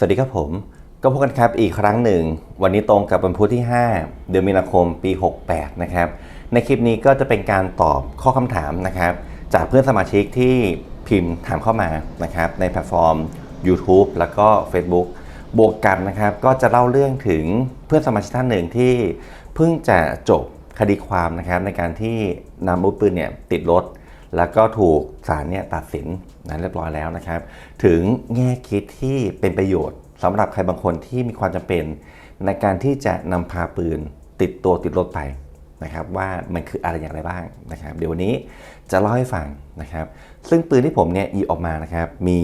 สวัสดีครับผม ก็พบกันครับอีกครั้งหนึ่ง วันนี้ตรงกับวันพุธที่ 5 เดือนมีนาคมปี 68 นะครับ ในคลิปนี้ก็จะเป็นการตอบข้อคำถามนะครับ จากเพื่อนสมาชิกที่พิมพ์ถามเข้ามานะครับในแพลตฟอร์ม YouTube แล้วก็ Facebook บวกกันนะครับ ก็จะเล่าเรื่องถึงเพื่อนสมาชิกท่านหนึ่งที่เพิ่งจะจบคดีความนะครับในการที่นำอาวุธปืนเนี่ยติดรถ แล้วก็ถูกศาลเนี่ยตัดสินนะเรียบร้อยแล้วนะครับ ถึงแง่คิดที่เป็นประโยชน์สำหรับใครบางคนที่มีความจำเป็น ในการที่จะนำพาปืนติดตัวติดรถไปนะครับว่ามันคืออะไรอย่างไรบ้างนะครับ เดี๋ยววันนี้จะเล่าให้ฟังนะครับ ซึ่งปืนที่ผมเนี่ยหยิบออกมานะครับมี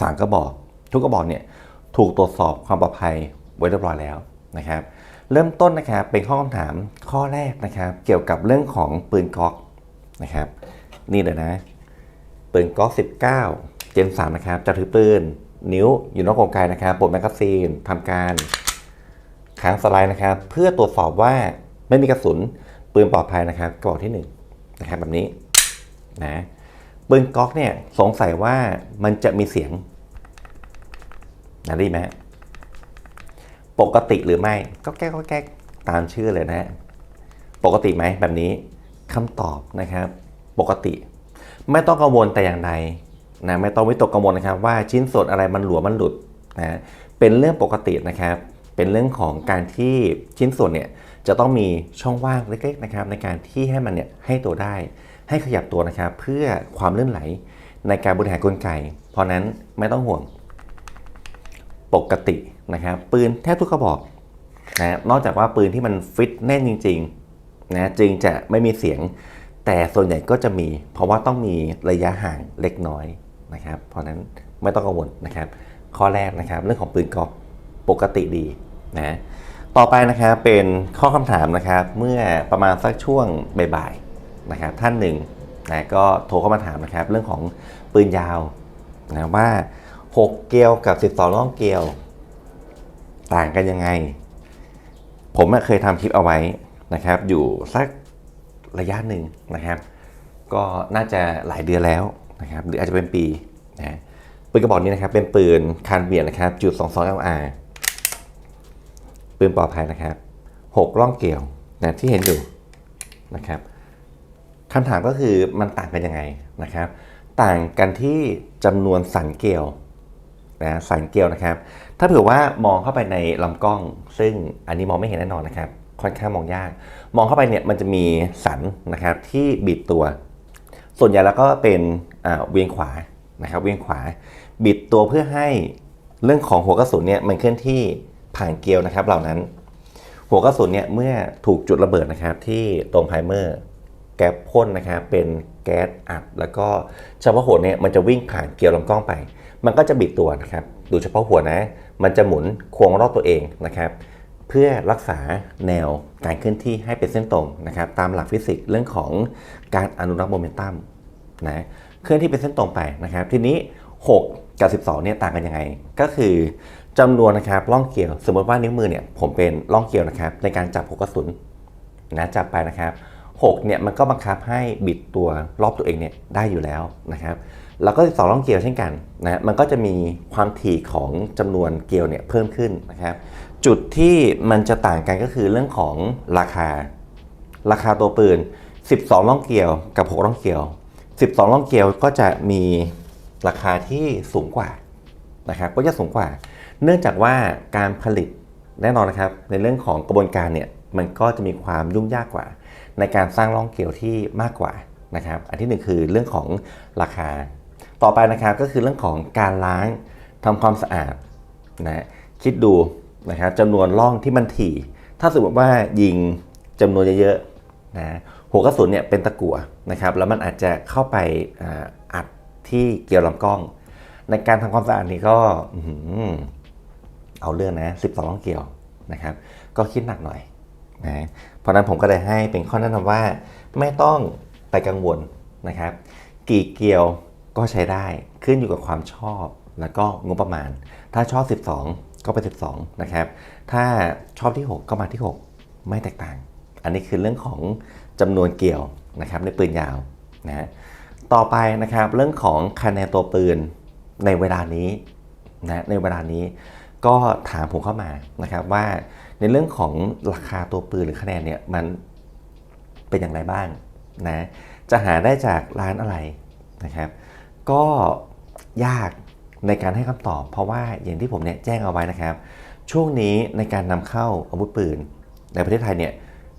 สามกระบอก ทุกกระบอกเนี่ยถูกตรวจสอบความปลอดภัยไว้เรียบร้อยแล้วนะครับ เริ่มต้นนะครับเป็นข้อคำถามข้อแรกนะครับ เกี่ยวกับเรื่องของปืนก๊อกนะครับ นี่เลยนะปืนก๊อก19 เจน3นะครับจะถือปืน นิ้วอยู่นอกกรงไกนะครับปลดแมกกาซีนทำการค้างสไลด์นะครับ เพื่อตรวจสอบว่าไม่มีกระสุนปืนปลอดภัยนะครับกระบอกที่1นงนะครับแบบนี้นะปืนก๊อกเนี่ยสงสัยว่ามันจะมีเสียงนะได้ไหมปกติหรือไม่ก็แก้ก็แก้ตามชื่อเลยนะฮะปกติไหมแบบนี้คำตอบนะครับ ปกติ ไม่ต้องกังวลแต่อย่างใดนะไม่ต้องวิตกกังวลนะครับว่าชิ้นส่วนอะไรมันหลวมมันหลุดนะเป็นเรื่องปกตินะครับ เป็นเรื่องของการที่ชิ้นส่วนเนี่ยจะต้องมีช่องว่างเล็กๆนะครับในการที่ให้มันเนี่ยให้ตัวได้ ให้ขยับตัวนะครับ เพื่อความลื่นไหลในการบริหารกลไก เพราะนั้นไม่ต้องห่วง ปกตินะครับปืนแทบทุกกระบอกนะนอกจากว่าปืนที่มันฟิตแน่นจริงๆนะจึงจะไม่มีเสียง แต่ส่วนใหญ่ก็จะมี เพราะว่าต้องมีระยะห่างเล็กน้อยนะครับ เพราะนั้นไม่ต้องกังวลนะครับ ข้อแรกนะครับ เรื่องของปืนกอกปกติดีนะต่อไปนะครับเป็นข้อคำถามนะครับ เมื่อประมาณสักช่วงบ่ายๆนะครับ ท่านหนึ่งนะก็โทรเข้ามาถามนะครับ เรื่องของปืนยาวนะว่า 6 เกลียวกับ 12ล่องเกลียว ต่างกันยังไง ผมเคยทำคลิปเอาไว้นะครับ อยู่สัก ระยะหนึ่งนะครับ ก็น่าจะหลายเดือนแล้วนะครับหรืออาจจะเป็นปีนะปืนกระบอกนี้นะครับเป็นปืนคานเบียดนะครับจุด22 LR ปืนปลอดภัยนะครับ 6 ร่องเกลียวนะที่เห็นอยู่นะครับคำถามก็คือมันต่างกันยังไงนะครับ ต่างกันที่จำนวนสันเกลียวนะสันเกลียวนะครับ ถ้าเผื่อว่ามองเข้าไปในลำกล้อง ซึ่งอันนี้มองไม่เห็นแน่นอนนะครับ ค่อนข้างมองยาก มองเข้าไปเนี่ยมันจะมีสันนะครับที่บิดตัว ส่วนใหญ่แล้วก็เป็นเวียงขวานะครับเวียงขวา บิดตัวเพื่อให้เรื่องของหัวกระสุนเนี่ยมันเคลื่อนที่ผ่านเกลียวนะครับ เหล่านั้น หัวกระสุนเนี่ยเมื่อถูกจุดระเบิดนะครับที่ตรงไพรเมอร์แก๊สพ่นนะครับเป็นแก๊สอัด แล้วก็เฉพาะหัวเนี่ยมันจะวิ่งผ่านเกลียวลำกล้องไป มันก็จะบิดตัวนะครับ ดูเฉพาะหัวนะ มันจะหมุนควงรอบตัวเองนะครับ เพื่อรักษาแนวการเคลื่อนที่ให้เป็นเส้นตรงนะครับตามหลักฟิสิกส์เรื่องของการอนุรักษ์โมเมนตัมนะเคลื่อนที่เป็นเส้นตรงไปนะครับ ทีนี้ 6 กับ 12เนี่ยต่างกันยังไง ก็คือจำนวนนะครับล่องเกลียว สมมติว่านิ้วมือเนี่ยผมเป็นล่องเกลียวนะครับในการจับหัวกระสุนนะจับไปนะครับ6เนี่ยมันก็บังคับให้บิดตัวรอบตัวเองเนี่ยได้อยู่แล้วนะครับแล้วก็ 12ล่องเกลียวเช่นกันนะมันก็จะมีความถี่ของจำนวนเกลียวเนี่ยเพิ่มขึ้นนะครับ จุดที่มันจะต่างกันก็คือเรื่องของราคา ราคาตัวปืน 12 ล่องเกลียวกับ 6 ล่องเกลียว 12 ล่องเกลียวก็จะมีราคาที่สูงกว่านะครับก็จะสูงกว่า เนื่องจากว่าการผลิตแน่นอนนะครับ ในเรื่องของกระบวนการเนี่ยมันก็จะมีความยุ่งยากกว่า ในการสร้างล่องเกลียวที่มากกว่านะครับ อันที่หนึ่งคือเรื่องของราคา ต่อไปนะครับก็คือเรื่องของการล้างทำความสะอาดนะคิดดู นะครับจำนวนล่องที่มันถี่ ถ้าสมมติว่ายิงจำนวนเยอะๆนะหัวกระสุนเนี่ยเป็นตะกั่วนะครับ แล้วมันอาจจะเข้าไปอัดที่เกลียวลำกล้อง ในการทำความสะอาดนี่ก็เอาเรื่องนะ12ล่องเกลียวนะครับ ก็คิดหนักหน่อยนะเพราะนั้นผมก็เลยให้เป็นข้อแนะนำว่าไม่ต้องไปกังวลนะครับ กี่เกลียวก็ใช้ได้ขึ้นอยู่กับความชอบแล้วก็งบประมาณ ถ้าชอบ 12 ก็ไป 12 นะครับ ถ้าชอบที่ 6 ก็มาที่ 6 ไม่แตกต่าง อันนี้คือเรื่องของจำนวนเกี่ยวนะครับในปืนยาวนะต่อไปนะครับเรื่องของคะแนนตัวปืนในเวลานี้นะในเวลานี้ก็ถามผมเข้ามานะครับว่าในเรื่องของราคาตัวปืนหรือคะแนนเนี่ยมันเป็นอย่างไรบ้างนะจะหาได้จากร้านอะไรนะครับ ก็ยาก ในการให้คำตอบ เพราะว่าอย่างที่ผมเนี่ยแจ้งเอาไว้นะครับ ช่วงนี้ในการนำเข้าอาวุธปืน ในประเทศไทยเนี่ย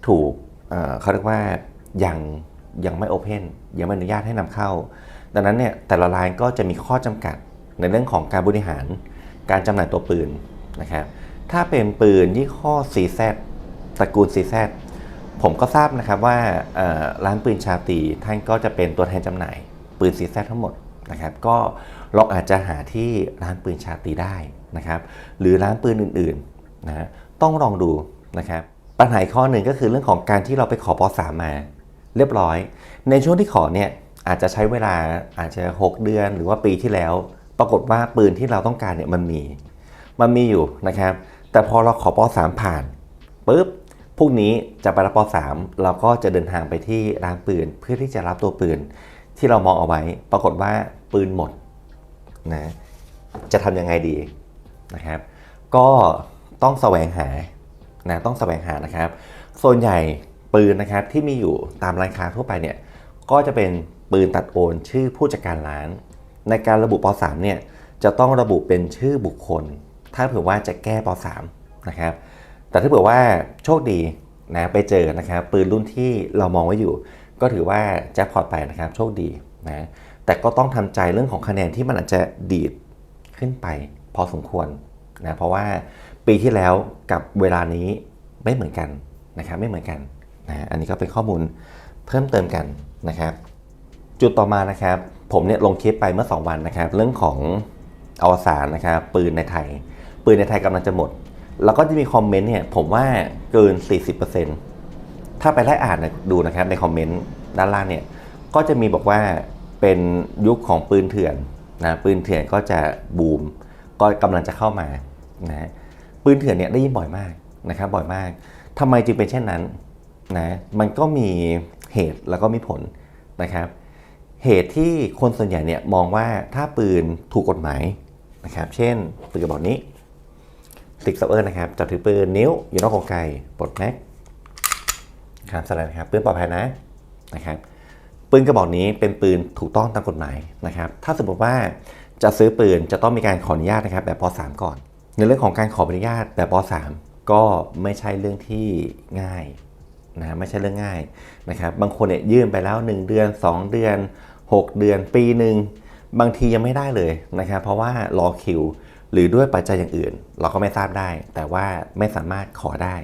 ถูกเเขาเรียกว่ายังยังไม่โอเพนยังไม่อนุญาตให้นำเข้า ดังนั้นเนี่ยแต่ละรายก็จะมีข้อจำกัดในเรื่องของการบริหาร การจำหน่ายตัวปืนนะครับถ้าเป็นปืนยี่ห้อ CZ ตระกูล CZ ผมก็ทราบนะครับว่าร้านปืนชาตีท่านก็จะเป็นตัวแทนจำหน่าย ปืน CZ ทั้งหมดนะครับก็เราอาจจะหาที่ร้านปืนชาตีได้นะครับ หรือร้านปืนอื่นๆนะฮะต้องลองดูนะครับปัญหาข้อหนึ่งก็คือเรื่องของการที่เราไปขอป .3 มา เรียบร้อย ในช่วงที่ขอเนี่ยอาจจะใช้เวลาอาจจะ 6 เดือนหรือว่าปีที่แล้ว ปรากฏว่าปืนที่เราต้องการเนี่ยมันมีมันมีอยู่นะครับ แต่พอเราขอป .3 ผ่านปุ๊บพรุ่งนี้จะไปรับป .3 เราก็จะเดินทางไปที่ร้านปืน เพื่อที่จะรับตัวปืนที่เรามองเอาไว้ ปรากฏว่าปืนหมด นะจะทำยังไงดีนะครับ ก็ต้องแสวงหานะต้องแสวงหานะครับ ส่วนใหญ่ปืนนะครับที่มีอยู่ตามร้านค้าทั่วไปเนี่ยก็จะเป็นปืนตัดโอนชื่อผู้จัดการร้าน ในการระบุป .3 เนี่ยจะต้องระบุเป็นชื่อบุคคล ถ้าเผื่อว่าจะแก้ป .3 นะครับ แต่ถ้าเผื่อว่าโชคดีนะไปเจอนะครับปืนรุ่นที่เรามองไว้อยู่ ก็ถือว่าแจ็คพอตไปนะครับโชคดีนะ แต่ก็ต้องทำใจเรื่องของคะแนนที่มันอาจจะดีดขึ้นไป พอสมควรนะเพราะว่าปีที่แล้วกับเวลานี้ไม่เหมือนกันนะครับไม่เหมือนกันนะอันนี้ก็เป็นข้อมูลเพิ่มเติมกันนะครับ จุดต่อมานะครับผมเนี่ยลงคลิปไปเมื่อ 2 วันนะครับ เรื่องของอวสานนะครับปืนในไทย ปืนในไทยกำลังจะหมด แล้วก็จะมีคอมเมนต์เนี่ยผมว่าเกิน 40%ถ้าไปไล่อ่านดูนะครับในคอมเมนต์ด้านล่างเนี่ยก็จะมีบอกว่า เป็นยุคของปืนเถื่อนนะปืนเถื่อนก็จะบูมก็กำลังจะเข้ามานะปืนเถื่อนเนี่ยได้ยินบ่อยมากนะครับบ่อยมากทำไมจึงเป็นเช่นนั้นนะมันก็มีเหตุแล้วก็มีผลนะครับเหตุที่คนส่วนใหญ่เนี่ยมองว่าถ้าปืนถูกกฎหมายนะครับเช่นปืนกระบอกนี้ติกซับเออร์นะครับจับถือปืนนิ้วอยู่นอกกรงไกปลดแม็กครับสไลด์ครับปืนปลอดภัยนะนะครับ ปืนกระบอกนี้เป็นปืนถูกต้องตามกฎหมายนะครับ ถ้าสมมติว่าจะซื้อปืนจะต้องมีการขออนุญาตนะครับแบบป .3 ก่อน ในเรื่องของการขออนุญาตแบบป .3 ก็ไม่ใช่เรื่องที่ง่ายนะไม่ใช่เรื่องง่ายนะครับ บางคนเนี่ยยื่นไปแล้ว 1 เดือน 2 เดือน 6 เดือน ปีหนึ่งบางทียังไม่ได้เลยนะครับ เพราะว่ารอคิว หรือด้วยปัจจัยอย่างอื่น เราก็ไม่ทราบได้ แต่ว่าไม่สามารถขอได้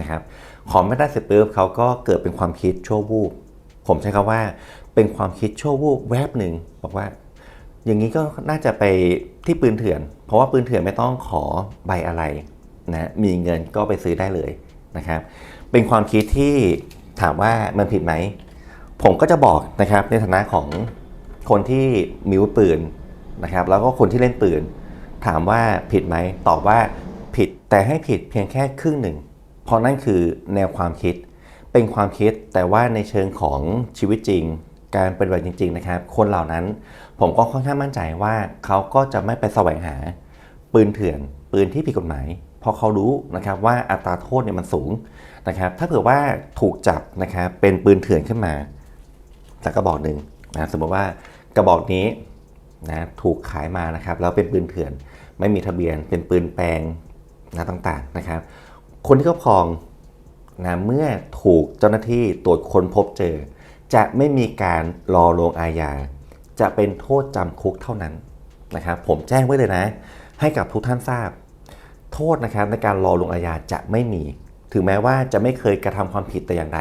นะครับ ขอไม่ได้เสร็จปุ๊บเขาก็เกิดเป็นความคิดชั่ววูบ ผมใช้คำว่าเป็นความคิดชั่ววูบแวบหนึ่งบอกว่า อย่างนี้ก็น่าจะไปที่ปืนเถื่อน เพราะว่าปืนเถื่อนไม่ต้องขอใบอะไรนะมีเงินก็ไปซื้อได้เลยนะครับ เป็นความคิดที่ถามว่ามันผิดไหม ผมก็จะบอกนะครับในฐานะของคนที่มีวุปืนนะครับ แล้วก็คนที่เล่นปืน ถามว่าผิดไหมตอบว่าผิดแต่ให้ผิดเพียงแค่ครึ่งหนึ่งเพราะนั่นคือแนวความคิด เป็นความคิดแต่ว่าในเชิงของชีวิตจริง การปฏิบัติจริง ๆ นะครับ คนเหล่านั้นผมก็ค่อนข้างมั่นใจว่าเขาก็จะไม่ไปแสวงหา ปืนเถื่อน ปืนที่ผิดกฎหมายเพราะเขารู้นะครับว่าอัตราโทษเนี่ยมันสูงนะครับ ถ้าเผื่อว่าถูกจับนะครับเป็นปืนเถื่อนขึ้นมาจากกระบอกหนึ่งนะสมมติว่ากระบอกนี้นะถูกขายมานะครับแล้วเป็นปืนเถื่อน ไม่มีทะเบียนเป็นปืนแปลงนะต่างๆนะครับ คนที่ครอบครอง นะเมื่อถูกเจ้าหน้าที่ตรวจค้นพบเจอ จะไม่มีการรอลงอาญา จะเป็นโทษจำคุกเท่านั้นนะครับผมแจ้งไว้เลยนะ ให้กับทุกท่านทราบ โทษนะครับในการรอลงอาญาจะไม่มี ถึงแม้ว่าจะไม่เคยกระทำความผิดแต่อย่างใด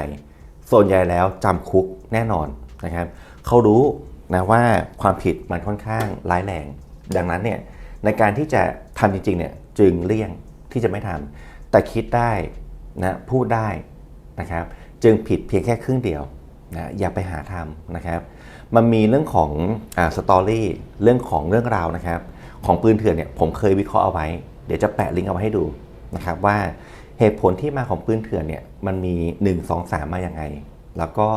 ส่วนใหญ่แล้วจำคุกแน่นอนนะครับเขารู้นะว่าความผิดมันค่อนข้างร้ายแรง ดังนั้นเนี่ยในการที่จะทำจริงๆเนี่ยจึงเลี่ยงที่จะไม่ทำแต่คิดได้ นะพูดได้นะครับจึงผิดเพียงแค่ครึ่งเดียวนะอย่าไปหาทำนะครับ มันมีเรื่องของอ่าสตอรี่เรื่องของเรื่องราวนะครับ ของปืนเถื่อนเนี่ยผมเคยวิเคราะห์เอาไว้ เดี๋ยวจะแปะลิงก์เอาไว้ให้ดูนะครับว่าเหตุผลที่มาของปืนเถื่อนเนี่ยมันมี 1 2 3 มาอย่างไง แล้วก็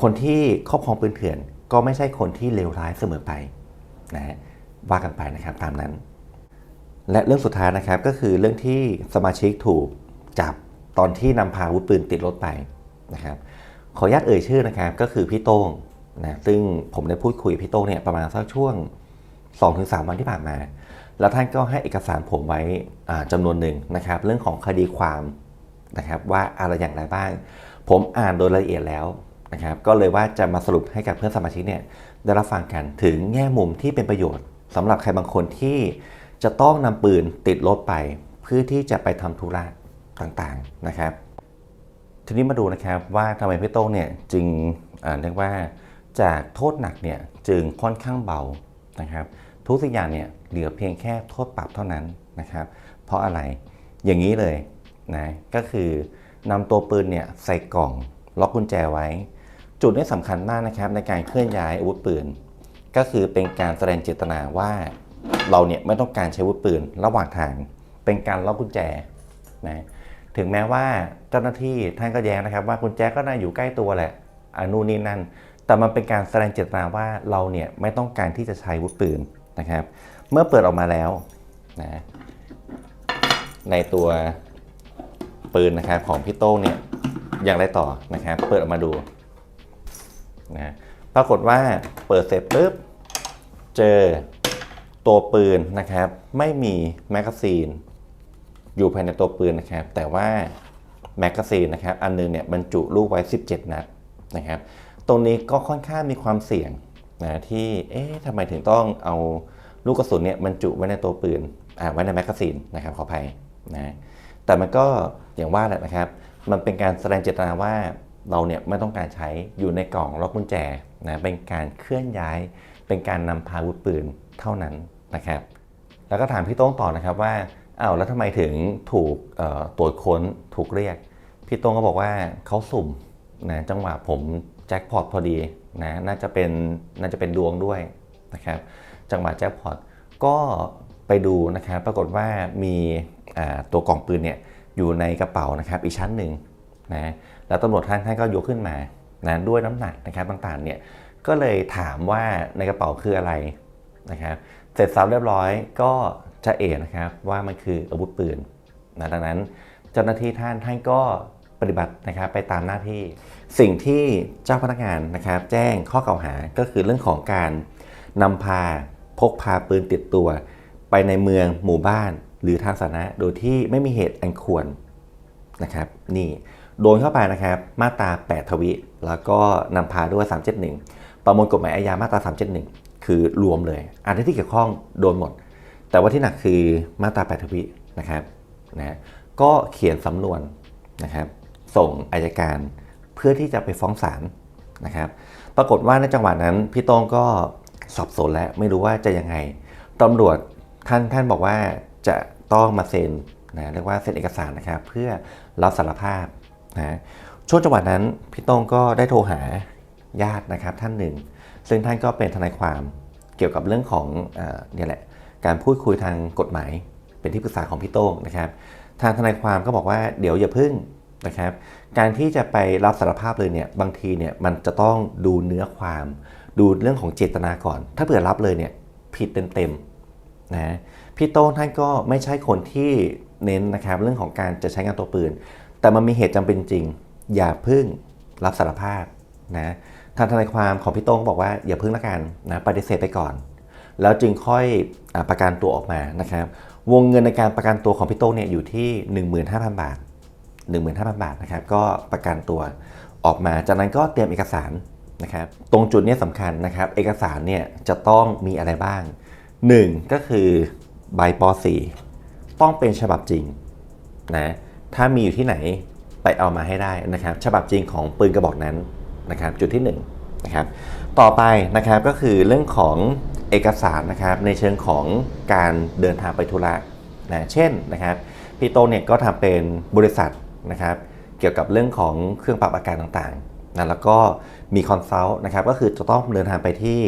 คนที่ครอบครองปืนเถื่อนก็ไม่ใช่คนที่เลวร้ายเสมอไปนะฮะว่ากันไปนะครับตามนั้น และเรื่องสุดท้ายนะครับก็คือเรื่องที่สมาชิกถูกจับ ตอนที่นำพาอาวุธปืนติดรถไปนะครับขออนุญาตเอ่ยชื่อนะครับก็คือพี่โต้งนะซึ่งผมได้พูดคุยพี่โต้งเนี่ยประมาณสักช่วง 2-3 วันที่ผ่านมา แล้วท่านก็ให้เอกสารผมไว้อ่าจำนวนหนึ่งนะครับเรื่องของคดีความนะครับว่าอะไรอย่างไรบ้าง ผมอ่านโดยละเอียดแล้วนะครับก็เลยว่าจะมาสรุปให้กับเพื่อนสมาชิกเนี่ยได้รับฟังกันถึงแง่มุมที่เป็นประโยชน์สำหรับใครบางคนที่จะต้องนำปืนติดรถไป เพื่อที่จะไปทำธุระ ต่างๆนะครับ ทีนี้มาดูนะครับว่าทำไมพี่โต้งเนี่ยจึงเรียกว่าจากโทษหนักเนี่ยจึงค่อนข้างเบานะครับ ทุกสิ่งอย่างเนี่ยเหลือเพียงแค่โทษปรับเท่านั้นนะครับ เพราะอะไรอย่างนี้เลยนะก็คือนำตัวปืนเนี่ยใส่กล่องล็อกกุญแจไว้ จุดนี้สำคัญมากนะครับในการเคลื่อนย้ายอาวุธปืน ก็คือเป็นการแสดงเจตนาว่าเราเนี่ยไม่ต้องการใช้อาวุธปืนระหว่างทาง เป็นการล็อกกุญแจนะ ถึงแม้ว่าเจ้าหน้าที่ท่านก็แย้งนะครับ ว่ากุญแจก็น่าอยู่ใกล้ตัวแหละอนู่นนี่นั่น แต่มันเป็นการแสดงเจตนาว่าเราเนี่ยไม่ต้องการที่จะใช้วุธปืนนะครับ เมื่อเปิดออกมาแล้วนะในตัวปืนนะครับของพี่โต้งเนี่ยอย่างไรต่อนะครับเปิดออกมาดูนะปรากฏว่าเปิดเสร็จปุ๊บเจอตัวปืนนะครับ ไม่มีแมกกาซีน อยู่ภายในตัวปืนนะครับ แต่ว่าแมกกาซีนนะครับ อันหนึงเนี่ยบรรจุลูกไว้ 17 นัดนะครับ ตรงนี้ก็ค่อนข้างมีความเสี่ยงนะที่เอ๊ะทำไมถึงต้องเอาลูกกระสุนเนี่ยบรรจุไว้ในตัวปืนอ่าไว้ในแมกกาซีนนะครับขออภัยนะแต่มันก็อย่างว่าแหละนะครับ มันเป็นการแสดงเจตนาว่าเราเนี่ยไม่ต้องการใช้อยู่ในกล่องล็อกกุญแจนะเป็นการเคลื่อนย้าย เป็นการนำพาอาวุธปืนเท่านั้นนะครับ แล้วก็ถามพี่โต้งต่อนะครับว่า อ้าวแล้วทำไมถึงถูกตรวจค้นถูกเรียก พี่ตงก็บอกว่าเขาสุ่มนะจังหวะผมแจ็คพอตพอดีนะน่าจะเป็นน่าจะเป็นดวงด้วยนะครับจังหวะแจ็คพอตก็ไปดูนะครับปรากฏว่ามีตัวกล่องปืนเนี่ยอยู่ในกระเป๋านะครับอีกชั้นหนึ่งนะแล้วตำรวจท่านท่านก็ยกขึ้นมานะด้วยน้ำหนักนะครับต่างๆเนี่ยก็เลยถามว่าในกระเป๋าคืออะไรนะครับเสร็จสับเรียบร้อยก็ จะเอกนะครับว่ามันคืออาวุธปืนนะดังนั้นเจ้าหน้าที่ท่านท่านก็ปฏิบัตินะครับไปตามหน้าที่ สิ่งที่เจ้าพนักงานนะครับ แจ้งข้อกล่าวหาก็คือเรื่องของการนำพาพกพาปืนติดตัว ไปในเมืองหมู่บ้าน หรือทางสาธารณะโดยที่ไม่มีเหตุอันควรนะครับนี่โดนเข้าไปนะครับมาตรา 8 ทวิ แล้วก็นำพาด้วย 371 ประมวลกฎหมายอาญามาตรา 371 คือรวมเลยอันที่เกี่ยวข้องโดนหมด แต่ว่าที่หนักคือมาตรา8ทวินะครับนะก็เขียนสำนวนนะครับส่งอายการเพื่อที่จะไปฟ้องศาลนะครับปรากฏว่าในจังหวะนั้นพี่โต้งก็สับสนแล้วไม่รู้ว่าจะยังไงตำรวจท่านท่านบอกว่าจะต้องมาเซ็นนะเรียกว่าเซ็นเอกสารนะครับเพื่อรับสารภาพนะช่วงจังหวะนั้นพี่โต้งก็ได้โทรหาญาตินะครับท่านหนึ่ง ซึ่งท่านก็เป็นทนายความเกี่ยวกับเรื่องของอเนี่ยแหละ การพูดคุยทางกฎหมาย เป็นที่ปรึกษาของพี่โต้งนะครับ ทางทนายความก็บอกว่าเดี๋ยวอย่าพึ่งนะครับ การที่จะไปรับสารภาพเลยเนี่ยบางทีเนี่ยมันจะต้องดูเนื้อความ ดูเรื่องของเจตนาก่อน ถ้าเผื่อรับเลยเนี่ยผิดเต็มๆนะพี่โต้งท่านก็ไม่ใช่คนที่เน้นนะครับเรื่องของการจะใช้งานตัวปืน แต่มันมีเหตุจำเป็นจริง อย่าพึ่งรับสารภาพนะทางทนายความของพี่โต้งบอกว่าอย่าพึ่งละกันนะปฏิเสธไปก่อน แล้วจึงค่อยอประกันตัวออกมานะครับ วงเงินในการประกันตัวของพี่โต้งเนี่ยอยู่ที่ 15,000 บาท 15,000 บาทนะครับ ก็ประกันตัวออกมา จากนั้นก็เตรียมเอกสารนะครับ ตรงจุดนี้สำคัญนะครับ เอกสารเนี่ยจะต้องมีอะไรบ้าง 1 ก็คือใบป .4 ต้องเป็นฉบับจริงนะ ถ้ามีอยู่ที่ไหนไปเอามาให้ได้นะครับ ฉบับจริงของปืนกระบอกนั้นนะครับ จุดที่1นะครับ ต่อไปนะครับก็คือเรื่องของ เอกสารนะครับในเชิงของการเดินทางไปธุระนะเช่นนะครับพี่โตเนี่ยก็ทำเป็นบริษัทนะครับเกี่ยวกับเรื่องของเครื่องปรับอากาศต่างๆนะแล้วก็มีคอนซัลท์นะครับก็คือจะต้องเดินทางไปที่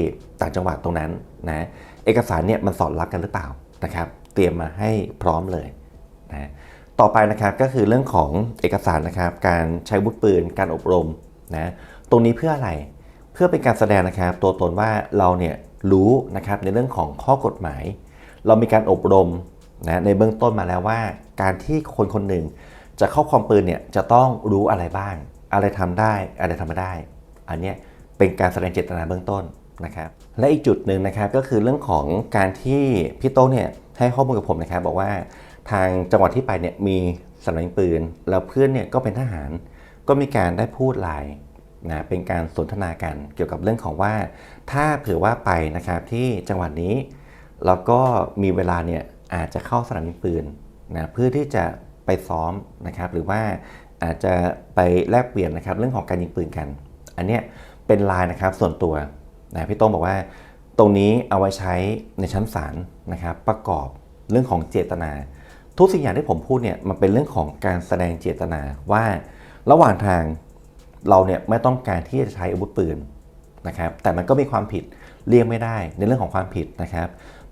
ต่างจังหวัดตรงนั้นนะเอกสารเนี่ยมันสอดรับกันหรือเปล่านะครับเตรียมมาให้พร้อมเลยนะต่อไปนะครับก็คือเรื่องของเอกสารนะครับการใช้วุธปืนการอบรมนะตรงนี้เพื่ออะไรเพื่อเป็นการแสดงนะครับตัวตนว่าเราเนี่ย รู้นะครับในเรื่องของข้อกฎหมาย เรามีการอบรมนะในเบื้องต้นมาแล้วว่า การที่คนคนหนึ่งจะเข้าครอบปืนเนี่ยจะต้องรู้อะไรบ้าง อะไรทำได้อะไรทำไม่ได้ อันนี้เป็นการแสดงเจตนาเบื้องต้นนะครับและอีกจุดหนึ่งนะครับก็คือเรื่องของการที่พี่โต้เนี่ยให้ข้อมูลกับผมนะครับบอกว่าทางจังหวัดที่ไปเนี่ยมีสนามยิงปืน แล้วเพื่อนเนี่ยก็เป็นทหาร ก็มีการได้พูดไลน์ นะเป็นการสนทนากันเกี่ยวกับเรื่องของว่า ถ้าเผื่อว่าไปนะครับที่จังหวัดนี้ แล้วก็มีเวลาเนี่ยอาจจะเข้าสนามยิงปืนนะเพื่อที่จะไปซ้อมนะครับหรือว่าอาจจะไปแลกเปลี่ยนนะครับเรื่องของการยิงปืนกัน อันเนี้ยเป็นลน์นะครับส่วนตัวนะพี่โต้งบอกว่าตรงนี้เอาไว้ใช้ในชั้นศาลนะครับประกอบเรื่องของเจตนา ทุกสิ่งอย่างที่ผมพูดเนี่ยมันเป็นเรื่องของการแสดงเจตนาว่าระหว่างทาง เราเนี่ยไม่ต้องการที่จะใช้อาวุธปืนนะครับแต่มันก็มีความผิดเลี่ยงไม่ได้ในเรื่องของความผิดนะครับ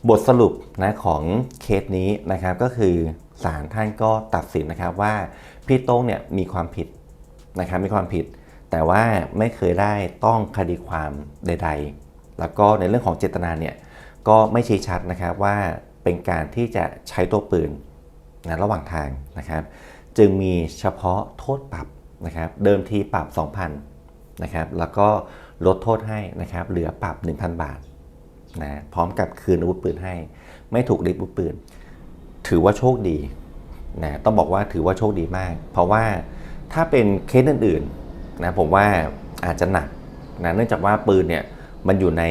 บทสรุปนะของเคสนี้นะครับก็คือศาลท่านก็ตัดสินนะครับว่าพี่โต้งเนี่ยมีความผิดนะครับมีความผิด แต่ว่าไม่เคยได้ต้องคดีความใด ๆ แล้วก็ในเรื่องของเจตนาเนี่ยก็ไม่ชี้ชัดนะครับว่าเป็นการที่จะใช้ตัวปืนนะระหว่างทางนะครับ จึงมีเฉพาะโทษปรับ นะครับเดิมทีปรับ 2,000นะครับแล้วก็ลดโทษให้นะครับเหลือปรับ 1,000 บาทนะพร้อมกับคืนอาวุธปืนให้ ไม่ถูกริบอาวุธปืน ถือว่าโชคดีนะต้องบอกว่าถือว่าโชคดีมาก เพราะว่าถ้าเป็นเคสอื่นๆนะผมว่าอาจจะหนักนะเนื่องจากว่าปืนเนี่ยมันอยู่ใน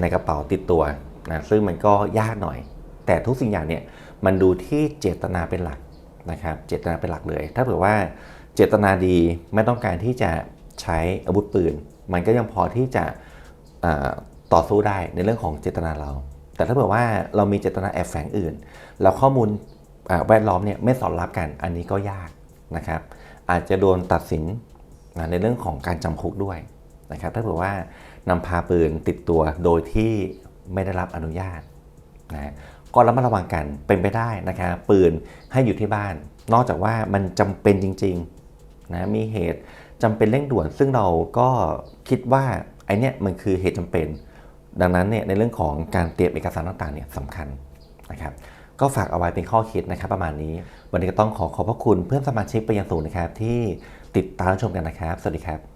ในกระเป๋าติดตัวนะซึ่งมันก็ยากหน่อย แต่ทุกสิ่งอย่างเนี่ยมันดูที่เจตนาเป็นหลักนะครับเจตนาเป็นหลักเลย ถ้าเผื่อว่า เจตนาดีไม่ต้องการที่จะใช้อาวุธปืน มันก็ยังพอที่จะต่อสู้ได้ในเรื่องของเจตนาเรา แต่ถ้าเผื่อว่าเรามีเจตนาแอบแฝงอื่น แล้วข้อมูลแวดล้อมเนี่ยไม่สอดรับกันอันนี้ก็ยากนะครับ อาจจะโดนตัดสินในเรื่องของการจำคุกด้วยนะครับ ถ้าเผื่อว่านำพาปืนติดตัวโดยที่ไม่ได้รับอนุญาตนะก็ระมัดระวังกันเป็นไปได้นะครับปืนให้อยู่ที่บ้าน นอกจากว่ามันจำเป็นจริง ๆ นะมีเหตุจำเป็นเร่งด่วน ซึ่งเราก็คิดว่าไอเนี้ยมันคือเหตุจำเป็น ดังนั้นเนี่ยในเรื่องของการเตรียมเอกสารต่างๆเนี่ยสำคัญนะครับก็ฝากเอาไว้เป็นข้อคิดนะครับประมาณนี้ วันนี้ก็ต้องขอขอบพระคุณเพื่อนสมาชิกไปยังสูงนะครับที่ติดตามรับชมกันนะครับ สวัสดีครับ